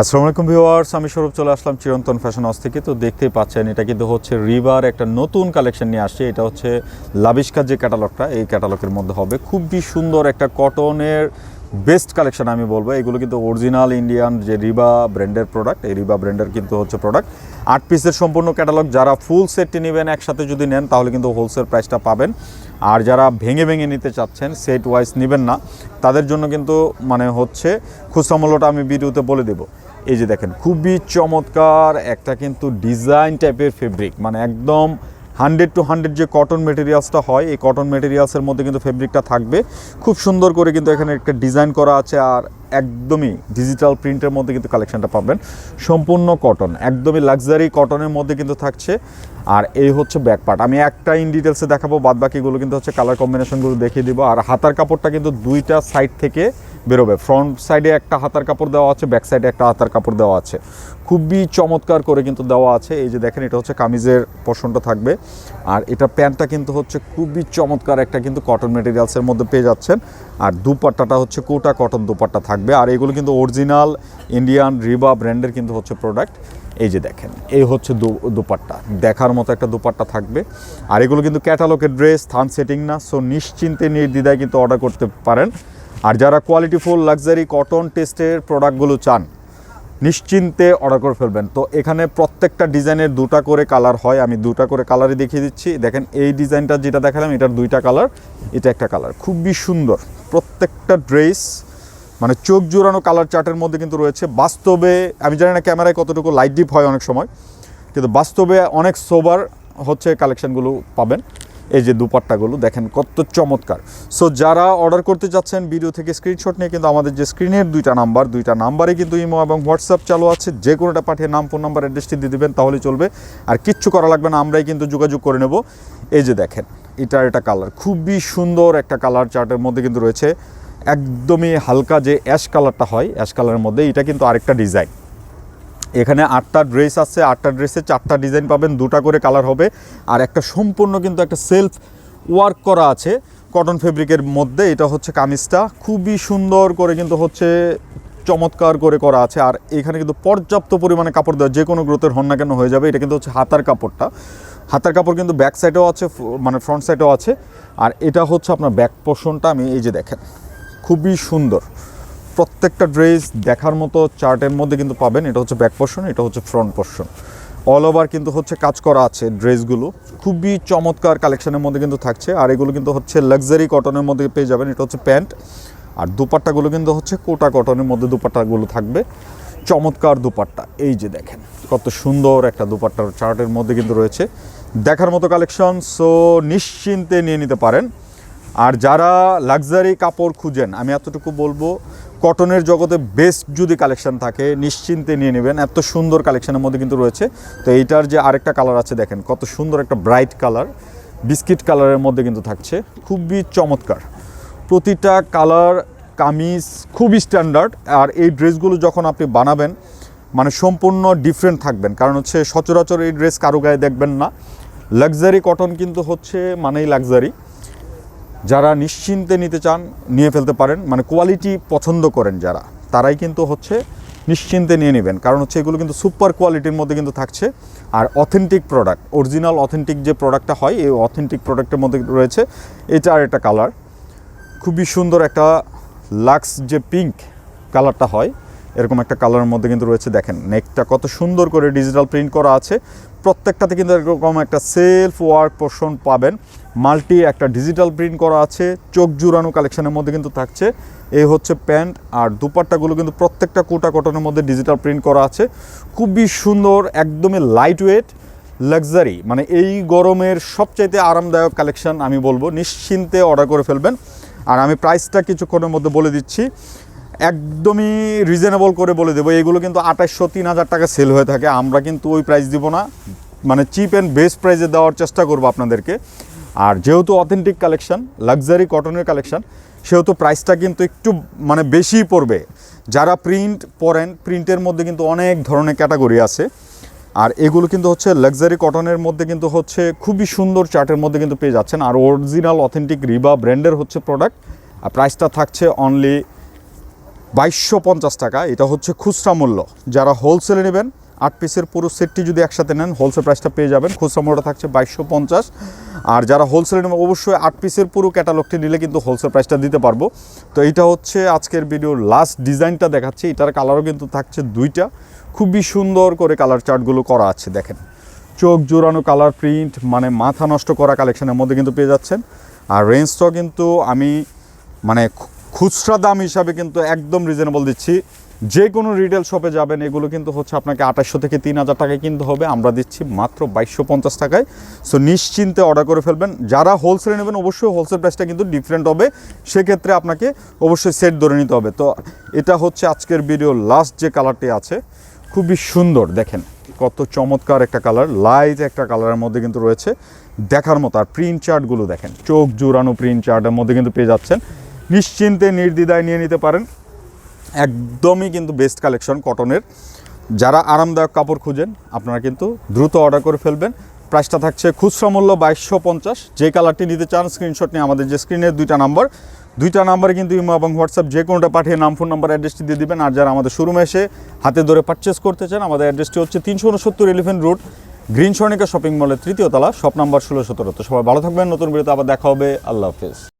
আসসালামু আলাইকুম ভিউয়ার্স, আমি স্বরূপ চলে আসলাম চিরন্তন ফ্যাশন হাউস থেকে। তো দেখতেই পাচ্ছেন, এটা কিন্তু হচ্ছে রিভার একটা নতুন কালেকশন নিয়ে আসছে। এটা হচ্ছে লাবিস্কার যে ক্যাটালগটা, এই ক্যাটালগের মধ্যে হবে খুবই সুন্দর একটা কটনের বেস্ট কালেকশন আমি বলব। এগুলো কিন্তু অরিজিনাল ইন্ডিয়ান যে রিবা ব্র্যান্ডের প্রোডাক্ট এই রিবা ব্র্যান্ডের কিন্তু হচ্ছে প্রোডাক্ট আট পিসের সম্পূর্ণ ক্যাটালগ যারা ফুল সেটটি নেবেন একসাথে যদি নেন, তাহলে কিন্তু হোলসেল প্রাইসটা পাবেন। আর যারা ভেঙে ভেঙে নিতে চাচ্ছেন সেট ওয়াইজ নেবেন না। তাদের জন্য কিন্তু মানে হচ্ছে খুচরা মূল্যটা আমি ভিডিওতে বলে দেবো। এই যে দেখেন, খুবই চমৎকার একটা কিন্তু ডিজাইন টাইপের ফেব্রিক মানে একদম হান্ড্রেড টু হান্ড্রেড যে কটন মেটেরিয়ালসটা হয়, এই কটন মেটেরিয়ালসের মধ্যে কিন্তু ফেব্রিকটা থাকবে। খুব সুন্দর করে কিন্তু এখানে একটা ডিজাইন করা আছে আর একদমই ডিজিটাল প্রিন্টের মধ্যে কিন্তু কালেকশনটা পাবেন। সম্পূর্ণ কটন একদমই লাক্সারি কটনের মধ্যে কিন্তু থাকছে। আর এই হচ্ছে ব্যাক পার্ট আমি একটা ইন ডিটেলসে দেখাবো বাদ বাকিগুলো কিন্তু হচ্ছে কালার কম্বিনেশনগুলো দেখিয়ে দিব। আর হাতার কাপড়টা কিন্তু দুইটা সাইড থেকে বেরোবে। ফ্রন্ট সাইডে একটা হাতার কাপড় দেওয়া আছে ব্যাক সাইডে একটা হাতার কাপড় দেওয়া আছে। খুবই চমৎকার করে কিন্তু দেওয়া আছে। এই যে দেখেন, এটা হচ্ছে কামিজের পোর্শনটা থাকবে। আর এটা প্যান্টটা কিন্তু হচ্ছে খুবই চমৎকার একটা কিন্তু কটন মেটেরিয়ালসের মধ্যে পেয়ে যাচ্ছেন। আর দুপাট্টাটা হচ্ছে কোটা কটন দুপাট্টা থাকবে। আর এগুলো কিন্তু অরিজিনাল ইন্ডিয়ান রিবা ব্র্যান্ডের কিন্তু হচ্ছে প্রোডাক্ট এই যে দেখেন, এই হচ্ছে দুপাট্টা। দেখার মতো একটা দুপাট্টা থাকবে। আর এগুলো কিন্তু ক্যাটালগের ড্রেস, থান সেটিং না সো নিশ্চিন্তে নির্দ্বিধায় কিন্তু অর্ডার করতে পারেন। আর যারা কোয়ালিটিফুল লাক্সারি কটন টেস্টের প্রোডাক্টগুলো চান, নিশ্চিন্তে অর্ডার করে ফেলবেন। তো এখানে প্রত্যেকটা ডিজাইনের দুটা করে কালার হয়। আমি দুটা করে কালারই দেখিয়ে দিচ্ছি। দেখেন, এই ডিজাইনটা যেটা দেখালাম, এটার দুইটা কালার এটা একটা কালার খুবই সুন্দর। প্রত্যেকটা ড্রেস মানে চোখ জোড়ানো কালার চার্টের মধ্যে কিন্তু রয়েছে। বাস্তবে, আমি জানি না ক্যামেরায় কতটুকু লাইট ডিপ হয় অনেক সময়, কিন্তু বাস্তবে অনেক সোবার হচ্ছে কালেকশনগুলো পাবেন। এই যে দুপাট্টাগুলো, দেখেন কত চমৎকার। সো যারা অর্ডার করতে চাচ্ছেন ভিডিও থেকে স্ক্রিনশট নিয়ে কিন্তু আমাদের যে স্ক্রিনের দুইটা নাম্বার দুইটা নাম্বারে কিন্তু ইমো এবং হোয়াটসঅ্যাপ চালু আছে। যে কোনোটা পাঠিয়ে নাম ফোন নাম্বার অ্যাড্রেসটি দিয়ে দেবেন তাহলে চলবে। আর কিচ্ছু করা লাগবে না, আমরাই কিন্তু যোগাযোগ করে নেব। এই যে দেখেন এটা এটা কালার খুবই সুন্দর একটা কালার চার্টের মধ্যে কিন্তু রয়েছে। একদমই হালকা যে অ্যাশ কালারটা হয়, অ্যাশ কালারের মধ্যে, এটা কিন্তু আরেকটা ডিজাইন। এখানে আটটা ড্রেস আছে, আটটা ড্রেসে চারটা ডিজাইন পাবেন, দুটা করে কালার হবে। আর একটা সম্পূর্ণ কিন্তু একটা সেলফ ওয়ার্ক করা আছে, কটন ফেব্রিকের মধ্যে, এটা হচ্ছে কামিজটা। খুবই সুন্দর করে কিন্তু হচ্ছে চমৎকার করে করা আছে। আর এখানে কিন্তু পর্যাপ্ত পরিমাণে কাপড় দেওয়া, যে কোনো গ্রোথের হন না কেন হয়ে যাবে। এটা কিন্তু হচ্ছে হাতার কাপড়টা। হাতার কাপড় কিন্তু ব্যাক সাইডেও আছে মানে ফ্রন্ট সাইডেও আছে। আর এটা হচ্ছে আপনার ব্যাক পোর্শনটা আমি এই যে দেখেন। খুবই সুন্দর। প্রত্যেকটা ড্রেস দেখার মতো চার্টের মধ্যে কিন্তু পাবেন। এটা হচ্ছে ব্যাক পোর্শন এটা হচ্ছে ফ্রন্ট পোর্শন অল ওভার কিন্তু হচ্ছে কাজ করা আছে ড্রেসগুলো। খুবই চমৎকার কালেকশনের মধ্যে কিন্তু থাকছে। আর এগুলো কিন্তু হচ্ছে লাক্সারি কটনের মধ্যে পেয়ে যাবেন। এটা হচ্ছে প্যান্ট আর দুপাট্টাগুলো কিন্তু হচ্ছে কোটা কটনের মধ্যে দুপাট্টাগুলো থাকবে। চমৎকার দুপাট্টা। এই যে দেখেন, কত সুন্দর একটা দুপাট্টার চার্টের মধ্যে কিন্তু রয়েছে। দেখার মতো কালেকশন সো নিশ্চিন্তে নিয়ে নিতে পারেন। আর যারা লাক্সারি কাপড় খুঁজেন, আমি এতটুকু বলব কটনের জগতে বেস্ট যদি কালেকশন থাকে, নিশ্চিন্তে নিয়ে নেবেন। এত সুন্দর কালেকশনের মধ্যে কিন্তু রয়েছে। তো এইটার যে আরেকটা কালার আছে, দেখেন, কত সুন্দর একটা ব্রাইট কালার বিস্কিট কালারের মধ্যে কিন্তু থাকছে। খুবই চমৎকার। প্রতিটা কালার কামিজ খুবই স্ট্যান্ডার্ড আর এই ড্রেসগুলো যখন আপনি বানাবেন মানে সম্পূর্ণ ডিফারেন্ট থাকবেন। কারণ হচ্ছে সচরাচর এই ড্রেস কারও গায়ে দেখবেন না। লাক্সারি কটন কিন্তু হচ্ছে মানেই লাক্সারি যারা নিশ্চিন্তে নিতে চান, নিয়ে ফেলতে পারেন। মানে কোয়ালিটি পছন্দ করেন যারা, তারাই কিন্তু হচ্ছে নিশ্চিন্তে নিয়ে নেবেন। কারণ হচ্ছে এগুলো কিন্তু সুপার কোয়ালিটির মধ্যে কিন্তু থাকছে। আর অথেন্টিক প্রোডাক্ট অরিজিনাল অথেন্টিক যে প্রোডাক্টটা হয়, এই অথেন্টিক প্রোডাক্টের মধ্যে রয়েছে এটা আর একটা কালার খুবই সুন্দর একটা লাক্স যে পিঙ্ক কালারটা হয় এরকম একটা কালারের মধ্যে কিন্তু রয়েছে, দেখেন। নেকটা কত সুন্দর করে ডিজিটাল প্রিন্ট করা আছে। প্রত্যেকটাতে কিন্তু এরকম একটা সেলফ ওয়ার্ক পোর্শন পাবেন। মাল্টি একটা ডিজিটাল প্রিন্ট করা আছে, চোখ জুড়ানো কালেকশনের মধ্যে কিন্তু থাকছে। এই হচ্ছে প্যান্ট, আর দুপাট্টাগুলো কিন্তু প্রত্যেকটা কোটা কটনের মধ্যে ডিজিটাল প্রিন্ট করা আছে। খুবই সুন্দর, একদমই লাইট ওয়েট লাক্সারি মানে এই গরমের সবচাইতে আরামদায়ক কালেকশন আমি বলব। নিশ্চিন্তে অর্ডার করে ফেলবেন। আর আমি প্রাইসটা কিছুক্ষণের মধ্যে বলে দিচ্ছি। একদমই রিজনেবল করে বলে দেবো। এগুলো কিন্তু আঠাশশো তিন হাজার টাকা সেল হয়ে থাকে। আমরা কিন্তু ওই প্রাইস দিব না। মানে চিপ অ্যান্ড বেস্ট প্রাইসে দেওয়ার চেষ্টা করব আপনাদেরকে। আর যেহেতু অথেন্টিক কালেকশন লাক্সারি কটনের কালেকশান সেহেতু প্রাইসটা কিন্তু একটু মানে বেশিই পড়বে। যারা প্রিন্ট পরেন প্রিন্টের মধ্যে কিন্তু অনেক ধরনের ক্যাটাগরি আছে। আর এগুলো কিন্তু হচ্ছে লাক্সারি কটনের মধ্যে কিন্তু হচ্ছে খুবই সুন্দর চার্টের মধ্যে কিন্তু পেয়ে যাচ্ছেন। আর অরিজিনাল অথেন্টিক রিবা ব্র্যান্ডের হচ্ছে প্রোডাক্ট আর প্রাইসটা থাকছে অনলি বাইশশো পঞ্চাশ টাকা। এটা হচ্ছে খুচরা মূল্য। যারা হোলসেলে নেবেন, আট পিসের পুরো সেটটি যদি একসাথে নেন হোলসেল প্রাইসটা পেয়ে যাবেন। খুচরা মূল্যটা থাকছে বাইশশো পঞ্চাশ। আর যারা হোলসেলে নেবেন, অবশ্যই আট পিসের পুরো ক্যাটালগটি নিলে কিন্তু হোলসেল প্রাইসটা দিতে পারব। তো এইটা হচ্ছে আজকের ভিডিওর লাস্ট ডিজাইনটা দেখাচ্ছে। এটার কালারও কিন্তু থাকছে দুইটা। খুবই সুন্দর করে কালার চার্টগুলো করা আছে, দেখেন। চোখ জোড়ানো কালার প্রিন্ট মানে মাথা নষ্ট করা কালেকশনের মধ্যে কিন্তু পেয়ে যাচ্ছেন। আর রেঞ্জটাও কিন্তু আমি মানে খুচরা দাম হিসাবে কিন্তু একদম রিজনেবল দিচ্ছি। যে কোনো রিটেল শপে যাবেন, এগুলো কিন্তু হচ্ছে আপনাকে আঠাশশো থেকে তিন হাজার টাকায় কিনতে হবে। আমরা দিচ্ছি মাত্র বাইশশো পঞ্চাশ টাকায়। সো নিশ্চিন্তে অর্ডার করে ফেলবেন। যারা হোলসেলে নেবেন, অবশ্যই হোলসেল প্রাইসটা কিন্তু ডিফারেন্ট হবে। সেক্ষেত্রে আপনাকে অবশ্যই সেট ধরে নিতে হবে। তো, এটা হচ্ছে আজকের ভিডিও লাস্ট যে কালারটি আছে, খুবই সুন্দর। দেখেন, কত চমৎকার একটা কালার লাইট একটা কালারের মধ্যে কিন্তু রয়েছে। দেখার মতো, আর প্রিন্ট চার্টগুলো দেখেন, চোখ জুড়ানো প্রিন্ট চার্টের মধ্যে কিন্তু পেয়ে যাচ্ছেন। নিশ্চিন্তে নির্দ্বিধায় নিয়ে নিতে পারেন। একদমই কিন্তু বেস্ট কালেকশন কটনের যারা আরামদায়ক কাপড় খুঁজেন, আপনারা কিন্তু দ্রুত অর্ডার করে ফেলবেন। প্রাইসটা থাকছে খুচরা মূল্য বাইশশো পঞ্চাশ। যে কালারটি নিতে চান স্ক্রিনশট নিয়ে আমাদের যে স্ক্রিনের দুইটা নাম্বার দুইটা নাম্বারে কিন্তু ইমো এবং হোয়াটসঅ্যাপ যে কোনোটা পাঠিয়ে নাম ফোন নাম্বার অ্যাড্রেসটি দিয়ে দিবেন। আর যারা আমাদের শোরুমে এসে হাতে ধরে পারচেস করতে চান, আমাদের অ্যাড্রেসটি হচ্ছে তিনশো উনসত্তর elephant road green Swarnika shopping মলের তৃতীয় তলা শপ নাম্বার ষোলো সতেরো। তো সবাই ভালো থাকবেন, নতুন ভিডিওতে আবার দেখা হবে। আল্লাহ হাফেজ।